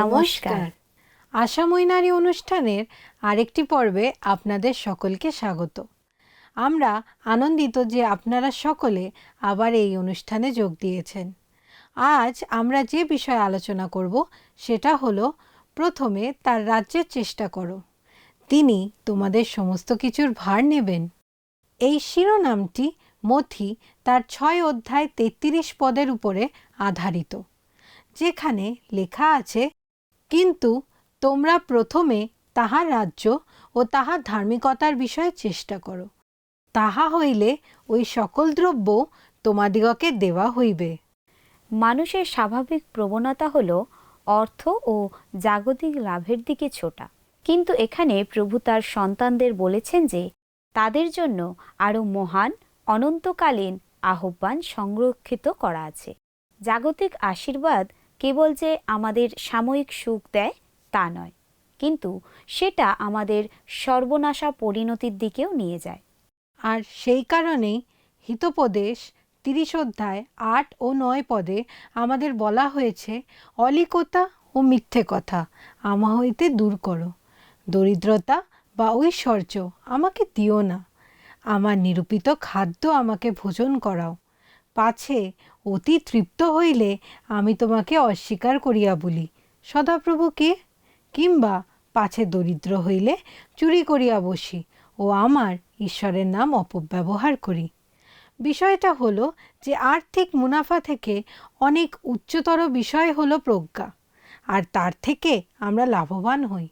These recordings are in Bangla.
নমস্কার। আশাময় নারী অনুষ্ঠানের আরেকটি পর্বে আপনাদের সকলকে স্বাগত। আমরা আনন্দিত যে আপনারা সকলে আবার এই অনুষ্ঠানে যোগ দিয়েছেন। আজ আমরা যে বিষয়ে আলোচনা করব সেটা হলো, প্রথমে তার রাজ্যের চেষ্টা করো। তিনি তোমাদের সমস্ত কিছুর ভার নেবেন। এই শিরোনামটি মথি তার ছয় অধ্যায় তেত্রিশ পদের উপরে আধারিত। যেখানে লেখা আছে কিন্তু তোমরা প্রথমে তাহার রাজ্য ও তাহার ধার্মিকতার বিষয়ে চেষ্টা করো। তাহা হইলে ওই সকল দ্রব্য তোমাদিগকে দেওয়া হইবে। মানুষের স্বাভাবিক প্রবণতা হল অর্থ ও জাগতিক লাভের দিকে ছোটা। কিন্তু এখানে প্রভু তার সন্তানদের বলেছেন যে, তাদের জন্য আরও মহান, অনন্তকালীন আহ্বান সংরক্ষিত করা আছে। জাগতিক আশীর্বাদ কেবল যে আমাদের সাময়িক সুখ দেয়, তা নয়। কিন্তু সেটা আমাদের সর্বনাশা পরিণতির দিকেও নিয়ে যায়। আর সেই কারণেই হিতোপদেশ তিরিশ অধ্যায় আট ও নয় পদে আমাদের বলা হয়েছে, অলিকতা ও মিথ্যে কথা আমা হইতে দূর করো। দরিদ্রতা বা ঐশ্বর্য আমাকে দিও না। আমার নিরূপিত খাদ্য আমাকে ভোজন করাও। পাছে অতি তৃপ্ত হইলে আমি তোমাকে অস্বীকার করিয়া বলি। সদাপ্রভুকে কিংবা পাছে দরিদ্র হইলে চুরি করিয়া বসি ও আমার ঈশ্বরের নাম অপব্যবহার করি। বিষয়টা হলো যে আর্থিক মুনাফা থেকে অনেক উচ্চতর বিষয় হলো প্রজ্ঞা, আর তার থেকে আমরা লাভবান হই।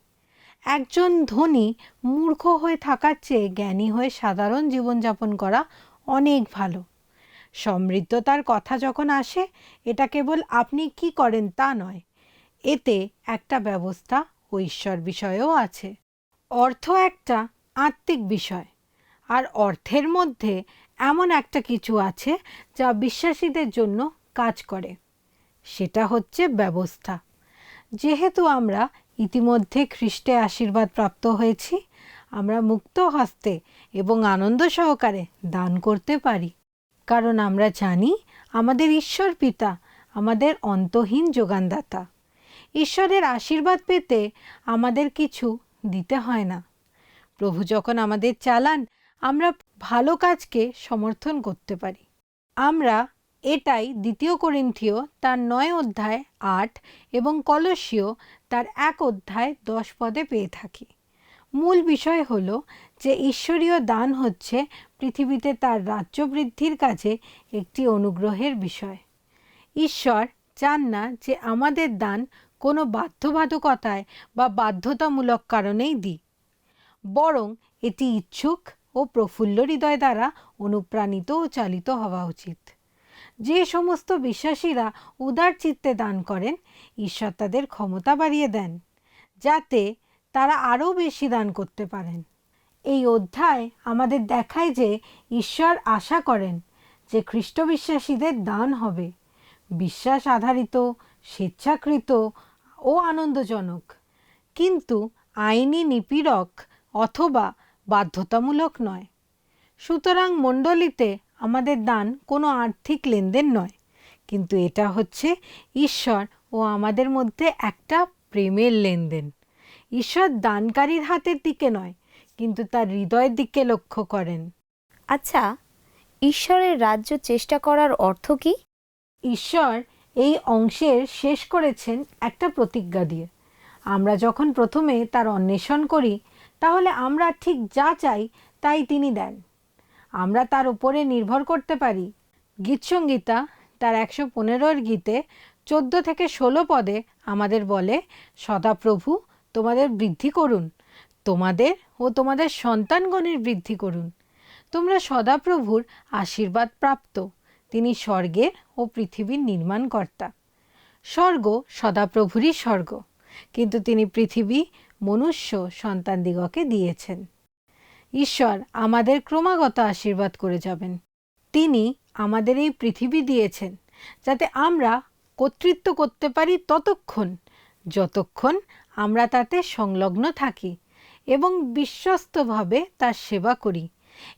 একজন ধনী মূর্খ হয়ে থাকার চেয়ে জ্ঞানী হয়ে সাধারণ জীবনযাপন করা অনেক ভালো। সমৃদ্ধতার কথা যখন আসে, এটা কেবল আপনি কি করেন তা নয়, এতে একটা ব্যবস্থা ও ঈশ্বর বিষয়েও আছে। অর্থ একটা আত্মিক বিষয়, আর অর্থের মধ্যে এমন একটা কিছু আছে যা বিশ্বাসীদের জন্য কাজ করে। সেটা হচ্ছে ব্যবস্থা। যেহেতু আমরা ইতিমধ্যে খ্রিস্টে আশীর্বাদ প্রাপ্ত হয়েছি, আমরা মুক্ত হস্তে এবং আনন্দ সহকারে দান করতে পারি। কারণ আমরা জানি আমাদের ঈশ্বর পিতা, আমাদের অন্তহীন যোগানদাতা। ঈশ্বরের আশীর্বাদ পেতে আমাদের কিছু দিতে হয় না। প্রভু যখন আমাদের চালান, আমরা ভালো কাজকে সমর্থন করতে পারি। আমরা এটাই দ্বিতীয় করিন্থীয় তার নয় অধ্যায় আট এবং কলসীয় তার এক অধ্যায় দশ পদে পেয়ে থাকি। মূল বিষয় হলো যে ঈশ্বরীয় দান হচ্ছে পৃথিবীতে তার রাজ্য বৃদ্ধির কাছে একটি অনুগ্রহের বিষয়। ঈশ্বর চান না যে আমাদের দান কোনো বাধ্যবাধকতায় বা বাধ্যতামূলক কারণেই দিই বরং এটি ইচ্ছুক ও প্রফুল্ল হৃদয় দ্বারা অনুপ্রাণিত ও চালিত হওয়া উচিত। যে সমস্ত বিশ্বাসীরা উদার চিত্তে দান করেন, ঈশ্বর তাদের ক্ষমতা বাড়িয়ে দেন, যাতে তারা আরও বেশি দান করতে পারেন। এই অধ্যায় আমাদের দেখায় যে ঈশ্বর আশা করেন যে খ্রিস্ট বিশ্বাসীদের দান হবে। বিশ্বাস আধারিত, স্বেচ্ছাকৃত ও আনন্দজনক। কিন্তু আইনি নিপীড়ক অথবা বাধ্যতামূলক নয়। সুতরাং মণ্ডলীতে আমাদের দান কোনো আর্থিক লেনদেন নয়। কিন্তু এটা হচ্ছে ঈশ্বর ও আমাদের মধ্যে একটা প্রেমের লেনদেন। ঈশ্বর দানকারীর হাতের দিকে নয় কিন্তু তার হৃদয়ের দিকে লক্ষ্য করেন। আচ্ছা ঈশ্বরের রাজ্য চেষ্টা করার অর্থ কি? ঈশ্বর এই অংশের শেষ করেছেন একটা প্রতিজ্ঞা দিয়ে। আমরা যখন প্রথমে তার অন্বেষণ করি তাহলে আমরা ঠিক যা চাই তাই তিনি দেন। আমরা তার উপরে নির্ভর করতে পারি। গীতসংগীতা তার একশো পনেরোর গীতে চোদ্দ থেকে ষোলো পদে আমাদের বলে সদাপ্রভু তোমাদের বৃদ্ধি করুন। তোমাদের ও তোমাদের সন্তানগণের বৃদ্ধি করুন। তোমরা সদাপ্রভুর আশীর্বাদ প্রাপ্ত। তিনি স্বর্গের ও পৃথিবীর নির্মাণকর্তা। স্বর্গ সদাপ্রভুরই স্বর্গ, কিন্তু তিনি পৃথিবী, মনুষ্য, সন্তানদিগকে দিয়েছেন। ঈশ্বর আমাদের ক্রমাগত আশীর্বাদ করে যাবেন। তিনি আমাদের এই পৃথিবী দিয়েছেন, যাতে আমরা কর্তৃত্ব করতে পারি ততক্ষণ, যতক্ষণ আমরা তাতে সংলগ্ন থাকি। এবং বিশ্বস্তভাবে তার সেবা করি।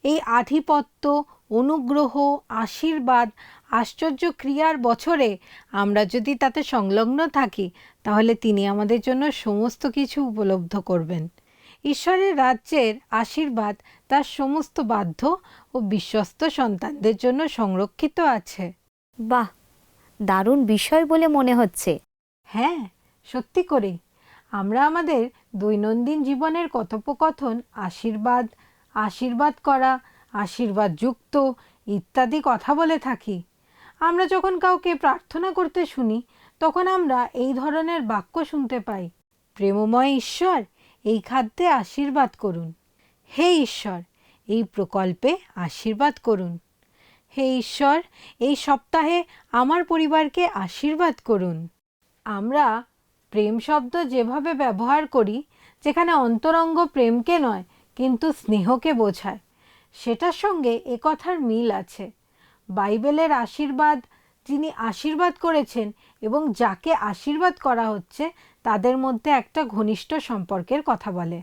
এই আধিপত্য অনুগ্রহ আশীর্বাদ আশ্চর্য ক্রিয়ার বছরে আমরা যদি তাতে সংলগ্ন থাকি তাহলে তিনি আমাদের জন্য সমস্ত কিছু উপলব্ধ করবেন। ঈশ্বরের রাজ্যের আশীর্বাদ তার সমস্ত বাধ্য ও বিশ্বস্ত সন্তানদের জন্য সংরক্ষিত আছে। বাহ দারুণ বিষয় বলে মনে হচ্ছে। হ্যাঁ সত্যি করেই। আমরা আমাদের দৈনন্দিন জীবনের কথোপকথন, আশীর্বাদ আশীর্বাদ করা, আশীর্বাদ যুক্ত ইত্যাদি কথা বলে থাকি। আমরা যখন কাউকে প্রার্থনা করতে শুনি, তখন আমরা এই ধরনের বাক্য শুনতে পাই, প্রেমময় ঈশ্বর, এই খাদ্যে আশীর্বাদ করুন। হে ঈশ্বর, এই প্রকল্পে আশীর্বাদ করুন। হে ঈশ্বর, এই সপ্তাহে আমার পরিবারকে আশীর্বাদ করুন। আমরা প্রেম শব্দ যেভাবে ব্যবহার করি, যেখানে অন্তরঙ্গ প্রেমকে নয়, কিন্তু স্নেহকে বোঝায়। সেটার সঙ্গে এ কথার মিল আছে। বাইবেলের আশীর্বাদ, যিনি আশীর্বাদ করেছেন এবং যাকে আশীর্বাদ করা হচ্ছে, তাদের মধ্যে একটা ঘনিষ্ঠ সম্পর্কের কথা বলে।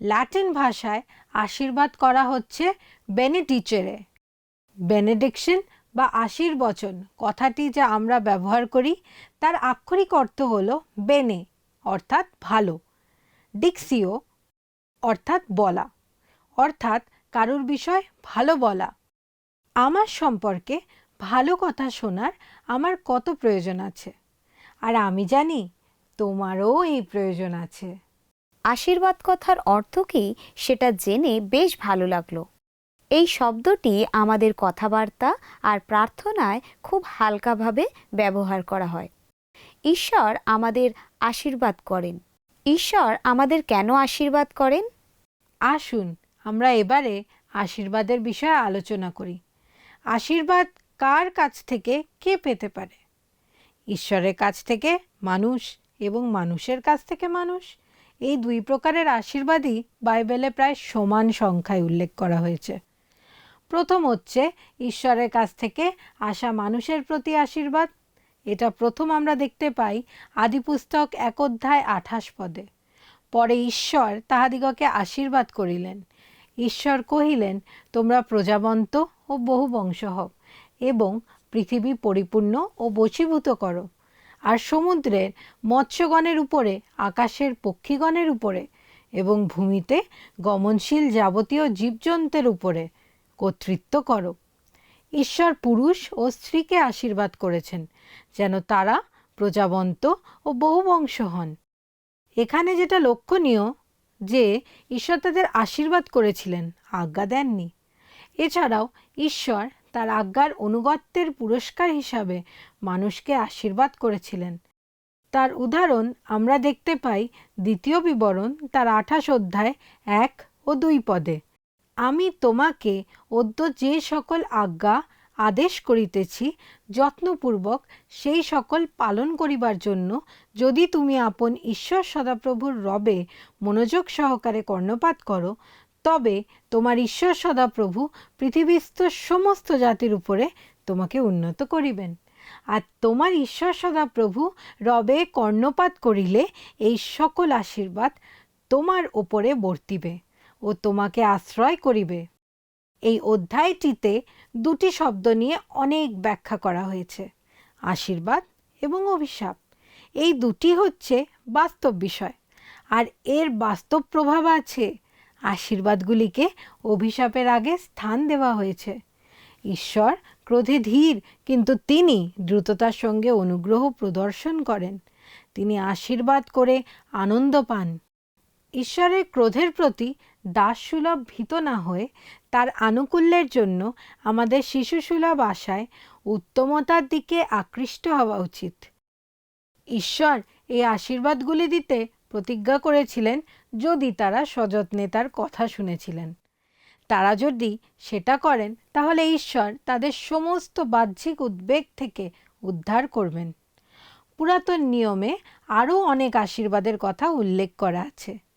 ল্যাটিন ভাষায় আশীর্বাদ করা হচ্ছে বেনেটিচেরে বেনেডিকশন বা আশীর্বচন কথাটি যা আমরা ব্যবহার করি, তার আক্ষরিক অর্থ হলো বেনে, অর্থাৎ ভালো। ডিক্সিও, অর্থাৎ বলা, অর্থাৎ কারুর বিষয় ভালো বলা। আমার সম্পর্কে ভালো কথা শোনার আমার কত প্রয়োজন আছে? আর আমি জানি তোমারও এই প্রয়োজন আছে। আশীর্বাদ কথার অর্থ কি? সেটা জেনে বেশ ভালো লাগল। এই শব্দটি আমাদের কথাবার্তা আর প্রার্থনায় খুব হালকাভাবে ব্যবহার করা হয়। ঈশ্বর আমাদের আশীর্বাদ করেন। ঈশ্বর আমাদের কেন আশীর্বাদ করেন? আসুন, আমরা এবারে আশীর্বাদের বিষয়ে আলোচনা করি। আশীর্বাদ কার কাছ থেকে, কে পেতে পারে? ঈশ্বরের কাছ থেকে মানুষ এবং মানুষের কাছ থেকে মানুষ? এই দুই প্রকারের আশীর্বাদই বাইবেলে প্রায় সমান সংখ্যায় উল্লেখ করা হয়েছে। প্রথম হচ্ছে ঈশ্বরের কাছ থেকে আসা মানুষের প্রতি আশীর্বাদ। এটা প্রথম আমরা দেখতে পাই আদিপুস্তক এক অধ্যায় আঠাশ পদে। পরে ঈশ্বর তাহাদিগকে আশীর্বাদ করিলেন। ঈশ্বর কহিলেন, তোমরা প্রজাবন্ত ও বহু বংশ হও এবং পৃথিবী পরিপূর্ণ ও বশীভূত করো। আর সমুদ্রের মৎস্যগণের উপরে, আকাশের পক্ষীগণের উপরে এবং ভূমিতে গমনশীল যাবতীয় জীবজন্তুর উপরে কর্তৃত্ব করো। ঈশ্বর পুরুষ ও স্ত্রীকে আশীর্বাদ করেছেন, যেন তারা প্রজাবন্ত ও বহুবংশ হন। এখানে যেটা লক্ষণীয়, যে ঈশ্বর তাদের আশীর্বাদ করেছিলেন, আজ্ঞা দেননি। এছাড়াও ঈশ্বর তার আজ্ঞার অনুগত্যের পুরস্কার হিসাবে মানুষকে আশীর্বাদ করেছিলেন। তার উদাহরণ আমরা দেখতে পাই দ্বিতীয় বিবরণ তার আঠাশ অধ্যায় এক ও দুই পদে। আমি তোমাকে অদ্য যে সকল আজ্ঞা আদেশ করিতেছি, যত্নপূর্বক সেই সকল পালন করিবার জন্য যদি তুমি আপন ঈশ্বর সদাপ্রভুর রবে মনোযোগ সহকারে কর্ণপাত করো, তবে তোমার ঈশ্বর সদাপ্রভু পৃথিবীস্থ সমস্ত জাতির উপরে তোমাকে উন্নত করিবেন। আর তোমার ঈশ্বর সদাপ্রভু রবে কর্ণপাত করিলে এই সকল আশীর্বাদ তোমার ওপরে বর্তিবে। ও তোমাকে আশ্রয় করিবে। এই অধ্যায়টিতে দুটি শব্দ নিয়ে অনেক ব্যাখ্যা করা হয়েছে, আশীর্বাদ এবং অভিশাপ। এই দুটি হচ্ছে বাস্তব বিষয়, আর এর বাস্তব প্রভাব আছে আশীর্বাদগুলিকে অভিশাপের আগে স্থান দেওয়া হয়েছে। ঈশ্বর ক্রোধে ধীর, কিন্তু তিনি দ্রুততার সঙ্গে অনুগ্রহ প্রদর্শন করেন। তিনি আশীর্বাদ করে আনন্দ পান। ঈশ্বরের ক্রোধের প্রতি দাসসুলভ ভীত না হয়ে তার আনুকূল্যের জন্য আমাদের শিশুসুলভ আশায় উত্তমতার দিকে আকৃষ্ট হওয়া উচিত। ঈশ্বর এই আশীর্বাদগুলি দিতে প্রতিজ্ঞা করেছিলেন যদি তারা সযত্নে তার কথা শুনেছিলেন। তারা যদি সেটা করেন, তাহলে ঈশ্বর তাদের সমস্ত বাহ্যিক উদ্বেগ থেকে উদ্ধার করবেন। পুরাতন নিয়মে আরও অনেক আশীর্বাদের কথা উল্লেখ করা আছে।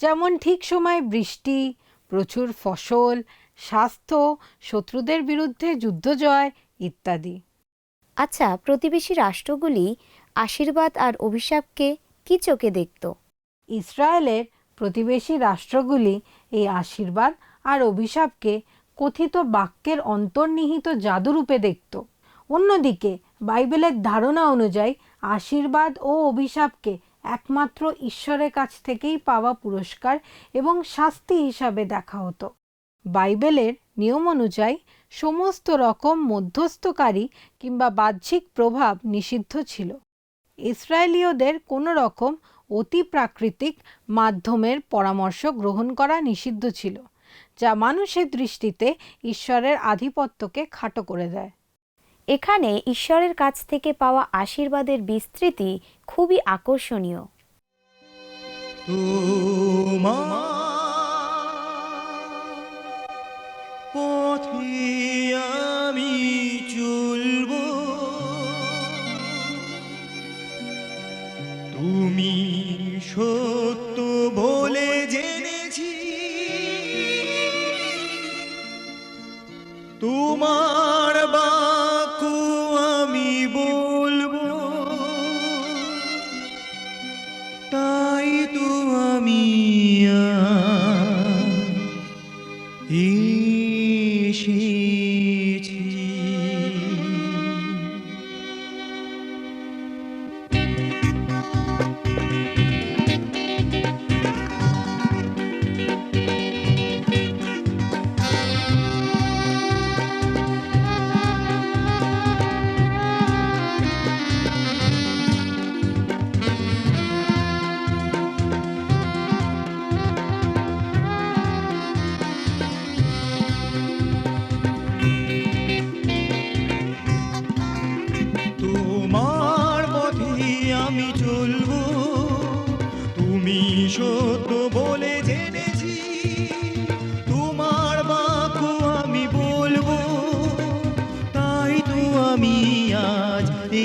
যেমন ঠিক সময় বৃষ্টি প্রচুর ফসল স্বাস্থ্য শত্রুদের বিরুদ্ধে যুদ্ধ জয় ইত্যাদি। আচ্ছা প্রতিবেশী রাষ্ট্রগুলি আশীর্বাদ আর অভিশাপকে কি চোখে দেখত? ইসরায়েলের প্রতিবেশী রাষ্ট্রগুলি এই আশীর্বাদ আর অভিশাপকে কথিত বাক্যের অন্তর্নিহিত জাদুরূপে দেখত। অন্যদিকে বাইবেলের ধারণা অনুযায়ী আশীর্বাদ ও অভিশাপকে একমাত্র ঈশ্বরের কাছ থেকেই পাওয়া পুরস্কার এবং শাস্তি হিসাবে দেখা হতো। বাইবেলের নিয়ম অনুযায়ী সমস্ত রকম মধ্যস্থকারী কিংবা বাহ্যিক প্রভাব নিষিদ্ধ ছিল। ইসরায়েলীয়দের কোনো রকম অতি প্রাকৃতিক মাধ্যমের পরামর্শ গ্রহণ করা নিষিদ্ধ ছিল, যা মানুষের দৃষ্টিতে ঈশ্বরের আধিপত্যকে খাটো করে দেয়। এখানে ঈশ্বরের কাছ থেকে পাওয়া আশীর্বাদের বিস্তৃতি খুবই আকর্ষণীয়। তুমি তাই তো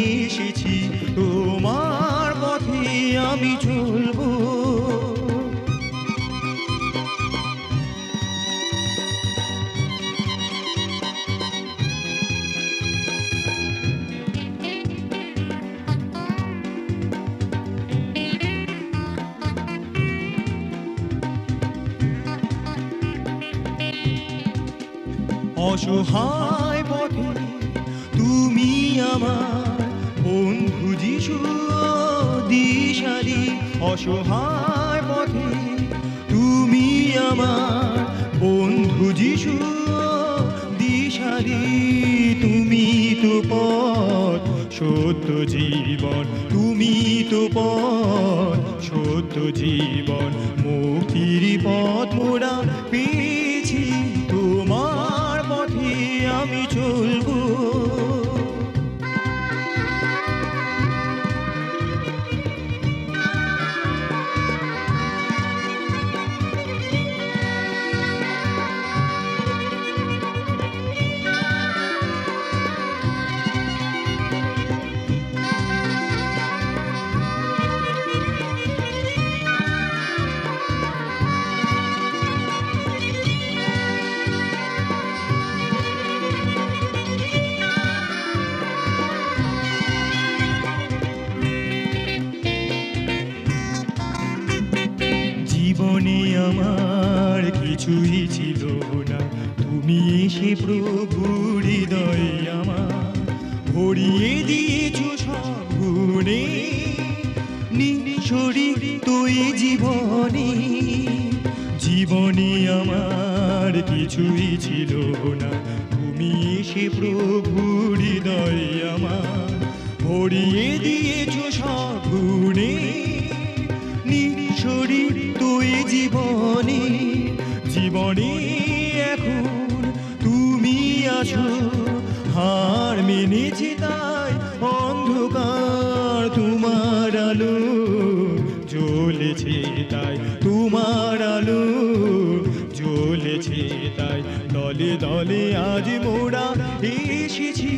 এসেছি। তোমার পথে আমি অসহায় পথে তুমি আমার বন্ধু যিশু, দিশারি, তুমি তো পথ সত্য জীবন, তুমি তো পথ সত্য জীবন, মুক্তির পথ মোরা পেয়েছি। তোমার পথে আমি চলবো। জীবনে আমার কিছুই ছিল না। তুমি এসে প্রভু হৃদয় আমার ভরিয়ে দিয়েছ সব গুণে। নিঃসরি তুই জীবনে জীবনে এখন তুমি আছো। দলে আজ মোড়া এসেছি।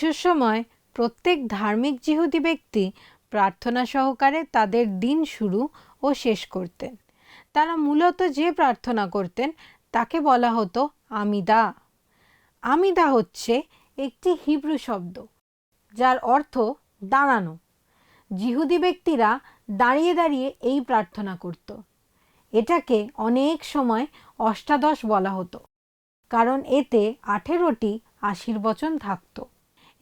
যিশুর সময় প্রত্যেক ধার্মিক জিহুদি ব্যক্তি প্রার্থনা সহকারে তাদের দিন শুরু ও শেষ করতেন। তারা মূলত যে প্রার্থনা করতেন, তাকে বলা হতো আমিদা। আমিদা হচ্ছে একটি হিব্রু শব্দ, যার অর্থ দাঁড়ানো। জিহুদি ব্যক্তিরা দাঁড়িয়ে দাঁড়িয়ে এই প্রার্থনা করত। এটাকে অনেক সময় অষ্টাদশ বলা হতো, কারণ এতে আঠেরোটি আশীর্বচন থাকত।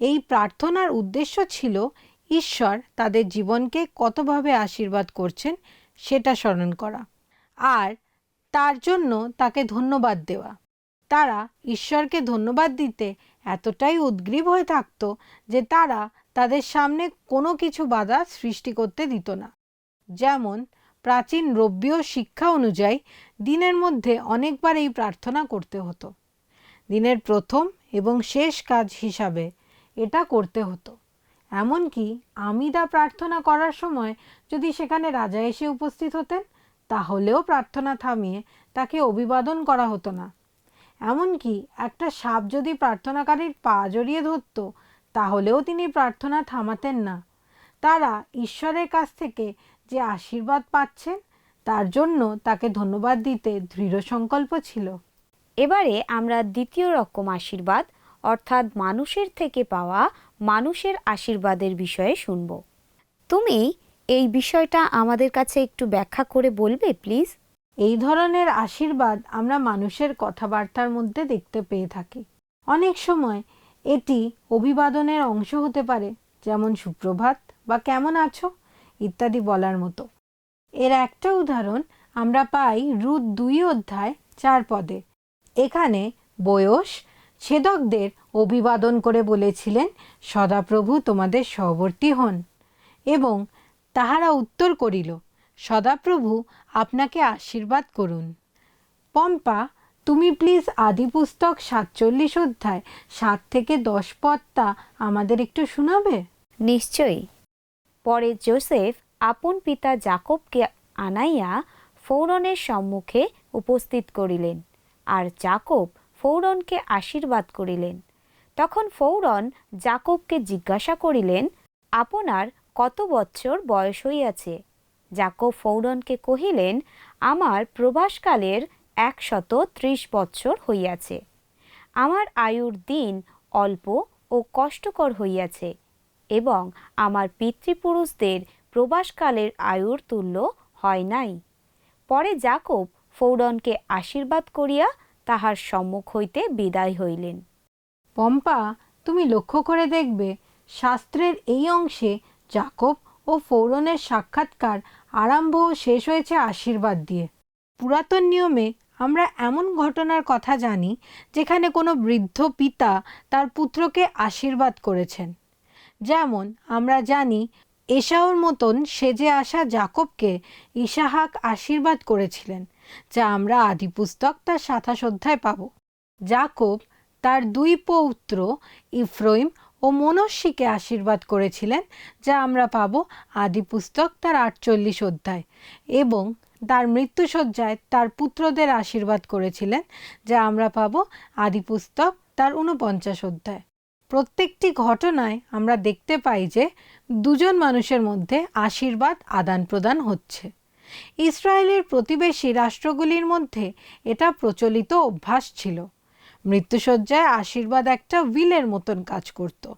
এই প্রার্থনার উদ্দেশ্য ছিল ঈশ্বর তাদের জীবনকে কতভাবে আশীর্বাদ করছেন সেটা স্মরণ করা। আর তার জন্য তাকে ধন্যবাদ দেওয়া। তারা ঈশ্বরকে ধন্যবাদ দিতে এতটাই উদ্গ্রীব হয়ে থাকত যে তারা তাদের সামনে কোনো কিছু বাধা সৃষ্টি করতে দিত না। যেমন প্রাচীন রব্যীয় শিক্ষা অনুযায়ী দিনের মধ্যে অনেকবার এই প্রার্থনা করতে হতো। দিনের প্রথম এবং শেষ কাজ হিসাবে এটা করতে হতো। এমনকি আমিদা প্রার্থনা করার সময় যদি সেখানে রাজা এসে উপস্থিত হতেন, তাহলেও প্রার্থনা থামিয়ে তাকে অভিবাদন করা হতো না। এমনকি একটা সাপ যদি প্রার্থনাকারীর পা জড়িয়ে ধরত, তাহলেও তিনি প্রার্থনা থামাতেন না। তারা ঈশ্বরের কাছ থেকে যে আশীর্বাদ পাচ্ছেন, তার জন্য তাকে ধন্যবাদ দিতে দৃঢ় সংকল্প ছিল। এবারে আমরা দ্বিতীয় রকম আশীর্বাদ অর্থাৎ মানুষের থেকে পাওয়া মানুষের আশীর্বাদের বিষয়ে শুনব। তুমি এই বিষয়টা আমাদের কাছে একটু ব্যাখ্যা করে বলবে, প্লিজ? এই ধরনের আশীর্বাদ আমরা মানুষের কথাবার্তার মধ্যে দেখতে পেয়ে থাকি। অনেক সময় এটি অভিবাদনের অংশ হতে পারে, যেমন সুপ্রভাত বা কেমন আছো? ইত্যাদি বলার মতো। এর একটা উদাহরণ আমরা পাই রুদ দুই অধ্যায় চার পদে। এখানে বয়স ছেদকদের অভিবাদন করে বলেছিলেন, সদাপ্রভু তোমাদের সহবর্তী হন। এবং তাহারা উত্তর করিল, সদাপ্রভু আপনাকে আশীর্বাদ করুন। পম্পা, তুমি প্লিজ আদিপুস্তক সাতচল্লিশ অধ্যায় সাত থেকে দশ পদটা আমাদের একটু শোনাবে? নিশ্চয়ই। পরে জোসেফ আপন পিতা জাকবকে আনাইয়া ফৌরনের সম্মুখে উপস্থিত করিলেন, আর জাকব ফৌরনকে আশীর্বাদ করিলেন। তখন ফৌরন জাকবকে জিজ্ঞাসা করিলেন, আপনার কত বৎসর বয়স হইয়াছে? জাকব ফৌরনকে কহিলেন, আমার প্রবাসকালের একশত ত্রিশ বৎসর হইয়াছে। আমার আয়ুর দিন অল্প ও কষ্টকর হইয়াছে এবং আমার পিতৃপুরুষদের প্রবাসকালের আয়ুর তুল্য হয় নাই। পরে জাকব ফৌরনকে আশীর্বাদ করিয়া তাহার সম্মুখ হইতে বিদায় হইলেন। পম্পা, তুমি লক্ষ্য করে দেখবে, শাস্ত্রের এই অংশে জাকব ও ফৌরনের সাক্ষাৎকার আরম্ভ ও শেষ হয়েছে আশীর্বাদ দিয়ে। পুরাতন নিয়মে আমরা এমন ঘটনার কথা জানি, যেখানে কোনো বৃদ্ধ পিতা তার পুত্রকে আশীর্বাদ করেছেন। যেমন, আমরা জানি, এশাওর মতন সেজে আসা জাকবকে ইসাহাক আশীর্বাদ করেছিলেন। যা আমরা আদিপুস্তক তার সাতাশ অধ্যায় পাব। জাকব তার দুই পৌত্র ইফ্রইম ও মনস্বীকে আশীর্বাদ করেছিলেন, যা আমরা পাব আদিপুস্তক তার আটচল্লিশ অধ্যায়, এবং তার মৃত্যুসজ্জায় তার পুত্রদের আশীর্বাদ করেছিলেন, যা আমরা পাব আদিপুস্তক তার ঊনপঞ্চাশ অধ্যায়। প্রত্যেকটি ঘটনায় আমরা দেখতে পাই যে দুজন মানুষের মধ্যে আশীর্বাদ আদান প্রদান হচ্ছে। ইসরায়েলের প্রতিবেশী রাষ্ট্রগুলির মধ্যে এটা প্রচলিত অভ্যাস ছিল। মৃত্যুসজ্জায় আশীর্বাদ একটা উইলের মতন কাজ করত।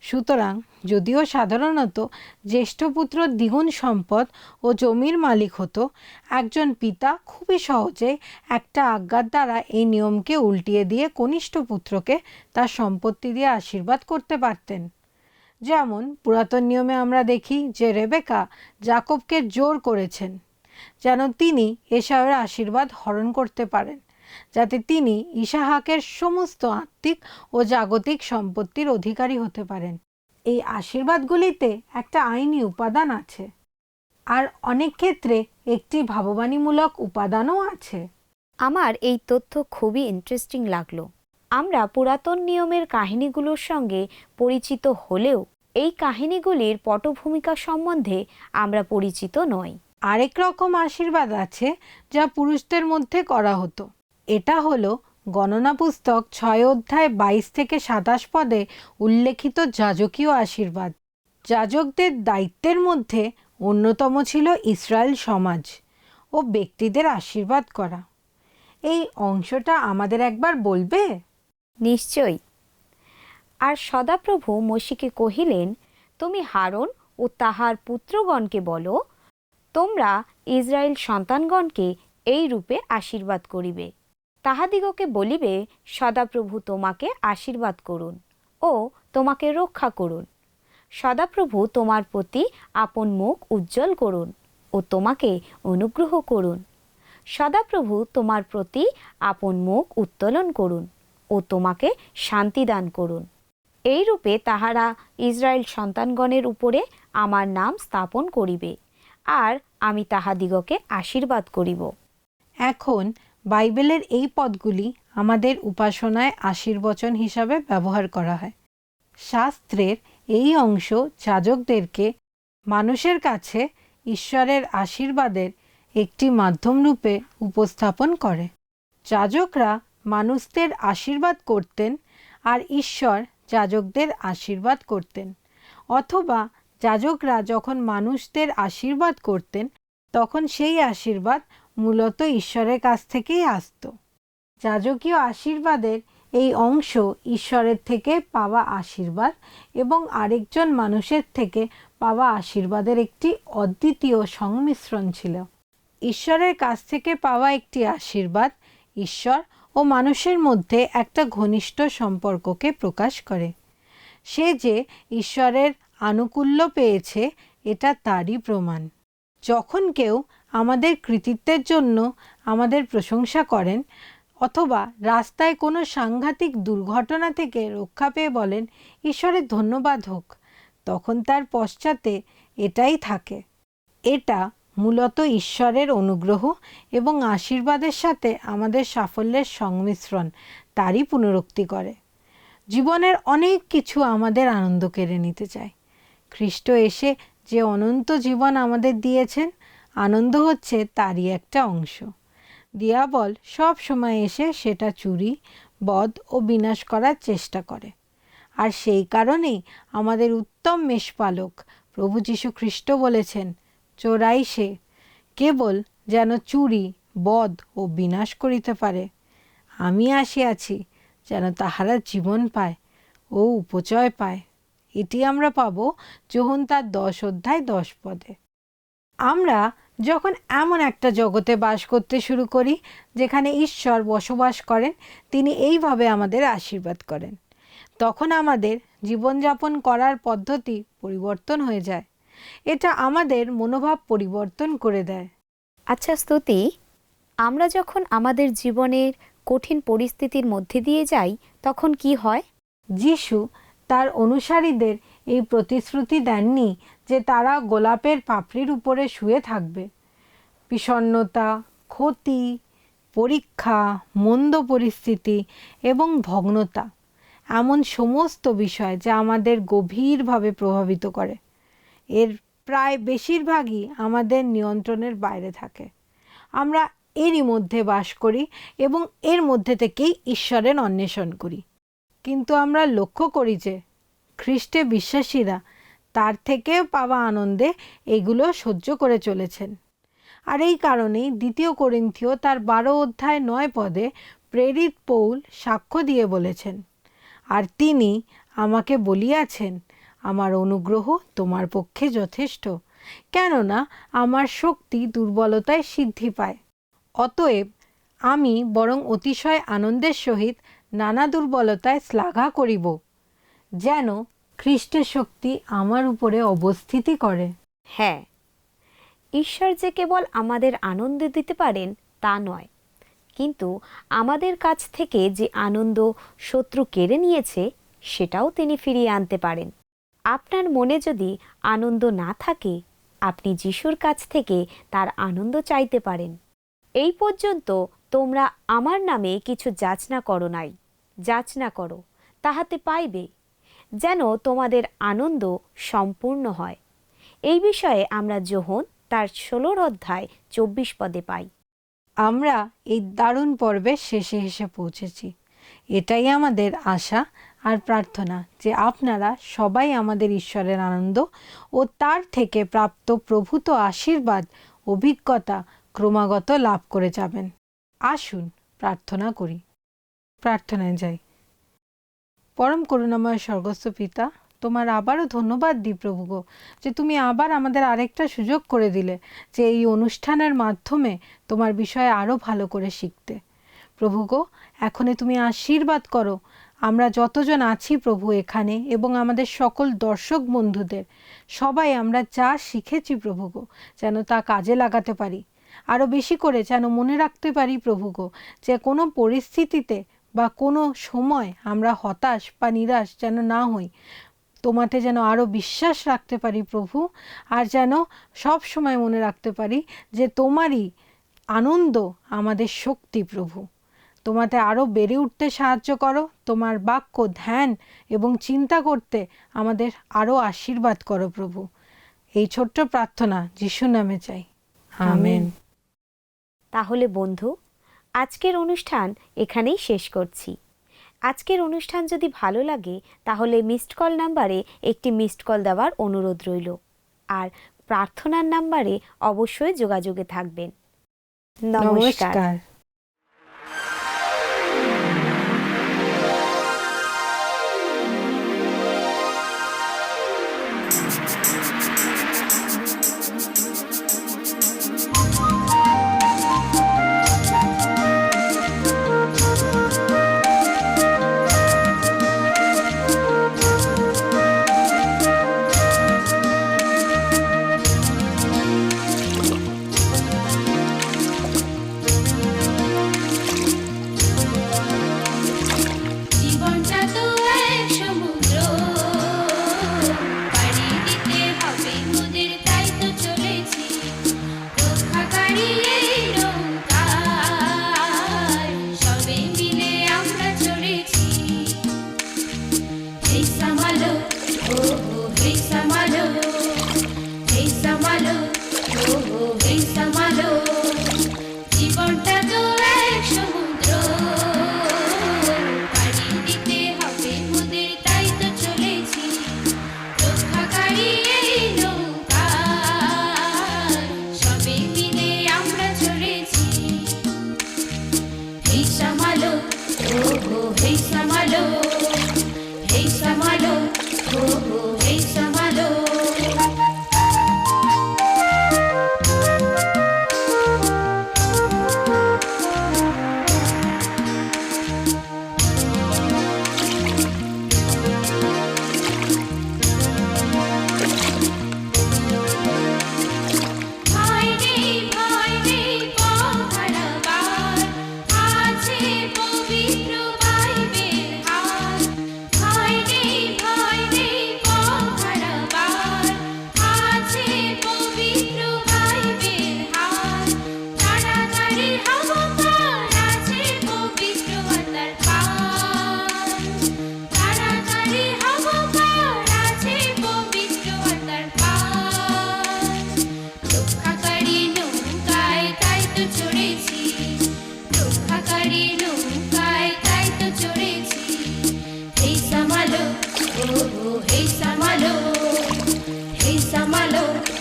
সুতরাং যদিও সাধারণত জ্যেষ্ঠ পুত্র দ্বিগুণ সম্পদ ও জমির মালিক হতো, একজন পিতা খুবই সহজে একটা আজ্ঞার দ্বারা এই নিয়মকে উল্টিয়ে দিয়ে কনিষ্ঠ পুত্রকে তার সম্পত্তি দিয়ে আশীর্বাদ করতে পারতেন। যেমন পুরাতন নিয়মে আমরা দেখি যে রেবেকা জাকবকে জোর করেছেন। যেন তিনি এসাওয়ের আশীর্বাদ হরণ করতে পারেন, যাতে তিনি ইসাহাকের সমস্ত আত্মিক ও জাগতিক সম্পত্তির অধিকারী হতে পারেন। এই আশীর্বাদগুলিতে একটা আইনি উপাদান আছে, আর অনেক ক্ষেত্রে একটি ভাববাণীমূলক উপাদানও আছে। আমার এই তথ্য খুবই ইন্টারেস্টিং লাগল। আমরা পুরাতন নিয়মের কাহিনীগুলোর সঙ্গে পরিচিত হলেও এই কাহিনীগুলির পটভূমিকা সম্বন্ধে আমরা পরিচিত নই। আরেক রকম আশীর্বাদ আছে যা পুরুষদের মধ্যে করা হতো। এটা হলো গণনা পুস্তক ছয় অধ্যায় বাইশ থেকে সাতাশ পদে উল্লেখিত যাজকীয় আশীর্বাদ। যাজকদের দায়িত্বের মধ্যে অন্যতম ছিল ইসরায়েল সমাজ ও ব্যক্তিদের আশীর্বাদ করা। এই অংশটা আমাদের একবার বলবে? নিশ্চয়ই। আর সদাপ্রভু মসিকে কহিলেন, তুমি হারন ও তাহার পুত্রগণকে বলো তোমরা ইসরায়েল সন্তানগণকে এই রূপে আশীর্বাদ করিবে। তাহাদিগকে বলিবে, সদাপ্রভু তোমাকে আশীর্বাদ করুন ও তোমাকে রক্ষা করুন। সদাপ্রভু তোমার প্রতি আপন মুখ উজ্জ্বল করুন ও তোমাকে অনুগ্রহ করুন। সদাপ্রভু তোমার প্রতি আপন মুখ উত্তোলন করুন ও তোমাকে শান্তি দান করুন। এই রূপে তাহারা ইসরায়েল সন্তানগণের উপরে আমার নাম স্থাপন করিবে। আর আমি তাহাদিগকে আশীর্বাদ করিব। এখন বাইবেলের এই পদগুলি আমাদের উপাসনায় আশীর্বচন হিসাবে ব্যবহার করা হয়। শাস্ত্রের এই অংশ যাজকদেরকে মানুষের কাছে ঈশ্বরের আশীর্বাদের একটি মাধ্যম রূপে উপস্থাপন করে। যাজকরা মানুষদের আশীর্বাদ করতেন আর ঈশ্বর যাজকদের আশীর্বাদ করতেন। অথবা যাজকরা যখন মানুষদের আশীর্বাদ করতেন, তখন সেই আশীর্বাদ মূলত ঈশ্বরের কাছ থেকেই আসতো। যাজকীয় আশীর্বাদের এই অংশ ঈশ্বরের থেকে পাওয়া আশীর্বাদ এবং আরেকজন মানুষের থেকে পাওয়া আশীর্বাদের একটি অদ্বিতীয় সংমিশ্রণ ছিল। ঈশ্বরের কাছ থেকে পাওয়া একটি আশীর্বাদ ঈশ্বর ও মানুষের মধ্যে একটা ঘনিষ্ঠ সম্পর্ককে প্রকাশ করে। সে যে ঈশ্বরের আনুকূল্য পেয়েছে, এটা তারই প্রমাণ। যখন কেউ আমাদের কৃতিত্বের জন্য আমাদের প্রশংসা করেন অথবা রাস্তায় কোনো সাংঘাতিক দুর্ঘটনা থেকে রক্ষা পেয়ে বলেন, ঈশ্বরের ধন্যবাদ হোক, তখন তার পশ্চাতে এটাই থাকে। এটা মূলত ঈশ্বরের অনুগ্রহ এবং আশীর্বাদের সাথে আমাদের সাফল্যের সংমিশ্রণ, তারই পুনরুক্তি করে। জীবনের অনেক কিছু আমাদের আনন্দ কেড়ে নিতে চায়। খ্রিস্ট এসে যে অনন্ত জীবন আমাদের দিয়েছেন, আনন্দ হচ্ছে তারই একটা অংশ। দিয়াবল সব সময় এসে সেটা চুরি, বধ ও বিনাশ করার চেষ্টা করে। আর সেই কারণেই আমাদের উত্তম মেষপালক প্রভু যীশু খ্রিস্ট বলেছেন, চোরাই সে, কেবল যেন চুরি, বধ ও বিনাশ করিতে পারে। আমি আসিয়াছি যেন তাহারা জীবন পায় ও উপচয় পায়। এটি আমরা পাবো যোহন তার দশ অধ্যায় দশ পদে। আমরা যখন এমন একটা জগতে বাস করতে শুরু করি যেখানে ঈশ্বর বসবাস করেন তিনি এইভাবে আমাদের আশীর্বাদ করেন। তখন আমাদের জীবনযাপন করার পদ্ধতি পরিবর্তন হয়ে যায়। এটা আমাদের মনোভাব পরিবর্তন করে দেয়। আচ্ছা স্তুতি আমরা যখন আমাদের জীবনের কঠিন পরিস্থিতির মধ্যে দিয়ে যাই তখন কি হয়? যিশু তার অনুসারীদের এই প্রতিশ্রুতি দেননি যে তারা গোলাপের পাপড়ির উপরে শুয়ে থাকবে। বিষণ্ণতা, ক্ষতি, পরীক্ষা, মন্দ পরিস্থিতি এবং ভগ্নতা এমন সমস্ত বিষয় যা আমাদের গভীরভাবে প্রভাবিত করে। এর প্রায় বেশিরভাগই আমাদের নিয়ন্ত্রণের বাইরে থাকে। আমরা এরই মধ্যে বাস করি এবং এর মধ্যে থেকেই ঈশ্বরের অন্বেষণ করি। কিন্তু আমরা লক্ষ্য করি যে খ্রিস্টে বিশ্বাসীরা তার থেকেও পাওয়া আনন্দে এগুলো সহ্য করে চলেছেন। আর এই কারণেই দ্বিতীয় করিন্থীয় তার বারো অধ্যায় নয় পদে প্রেরিত পৌল সাক্ষ্য দিয়ে বলেছেন, আর তিনি আমাকে বলিয়াছেন, আমার অনুগ্রহ তোমার পক্ষে যথেষ্ট, কেননা আমার শক্তি দুর্বলতায় সিদ্ধি পায়। অতএব আমি বরং অতিশয় আনন্দের সহিত নানা দুর্বলতায় শ্লাঘা করিব, যেন খ্রিস্টের শক্তি আমার উপরে অবস্থিতি করে। হ্যাঁ ঈশ্বর যে কেবল আমাদের আনন্দ দিতে পারেন তা নয়, কিন্তু আমাদের কাছ থেকে যে আনন্দ শত্রু কেড়ে নিয়েছে, সেটাও তিনি ফিরিয়ে আনতে পারেন। আপনার মনে যদি আনন্দ না থাকে, আপনি যিশুর কাছ থেকে তার আনন্দ চাইতে পারেন। এই পর্যন্ত তোমরা আমার নামে কিছু যাচনা করো নাই। যাচনা করো, তাহাতে পাইবে, যেন তোমাদের আনন্দ সম্পূর্ণ হয়। এই বিষয়ে আমরা যোহন তার ষোলোর অধ্যায় চব্বিশ পদে পাই। আমরা এই দারুণ পর্বের শেষে এসে পৌঁছেছি। এটাই আমাদের আশা আর প্রার্থনা যে আপনারা সবাই আমাদের ঈশ্বরের আনন্দ ও তার থেকে প্রাপ্ত প্রভূত আশীর্বাদ, অভিজ্ঞতা ক্রমাগত লাভ করে যাবেন। আসুন, প্রার্থনা করি। প্রার্থনায় যাই। পরম করুণাময় স্বর্গস্থ পিতা, তোমার আবারও ধন্যবাদ দিই প্রভু গো, যে তুমি আবার আমাদের আরেকটা সুযোগ করে দিলে, যে এই অনুষ্ঠানের মাধ্যমে তোমার বিষয়ে আরও ভালো করে শিখতে। প্রভু গো এখনে তুমি আশীর্বাদ করো। আমরা যতজন আছি প্রভু এখানে এবং আমাদের সকল দর্শক বন্ধুদের, সবাই আমরা যা শিখেছি প্রভু গো, যেন তা কাজে লাগাতে পারি। আরও বেশি করে যেন মনে রাখতে পারি প্রভু গো যে কোনো পরিস্থিতিতে বা কোনো সময় আমরা হতাশ বা নিরাশ যেন না হই। তোমাতে যেন আরও বিশ্বাস রাখতে পারি প্রভু আর যেন সব সময় মনে রাখতে পারি যে তোমারই আনন্দ আমাদের শক্তি প্রভু। তোমাতে আরও বেড়ে উঠতে সাহায্য করো তোমার বাক্য ধ্যান এবং চিন্তা করতে আমাদের আরও আশীর্বাদ করো প্রভু। এই ছোট্ট প্রার্থনা যিশু নামে চাই। আমেন। তাহলে বন্ধু আজকের অনুষ্ঠান এখানেই শেষ করছি। আজকের অনুষ্ঠান যদি ভালো লাগে তাহলে মিসড কল নাম্বারে একটি মিসড কল দেওয়ার অনুরোধ রইল। আর প্রার্থনার নাম্বারে অবশ্যই যোগাযোগে থাকবেন। নমস্কার।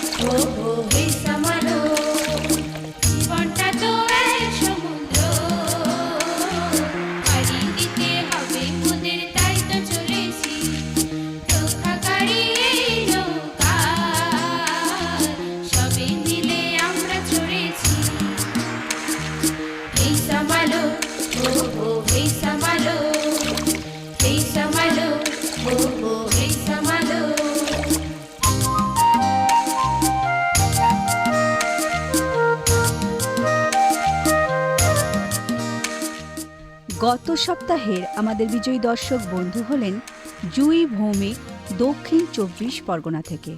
সামালো ও হো সপ্তাহের আমাদের বিজয়ী দর্শক বন্ধু হলেন জুই ভৌমিক দক্ষিণ চব্বিশ পরগনা থেকে।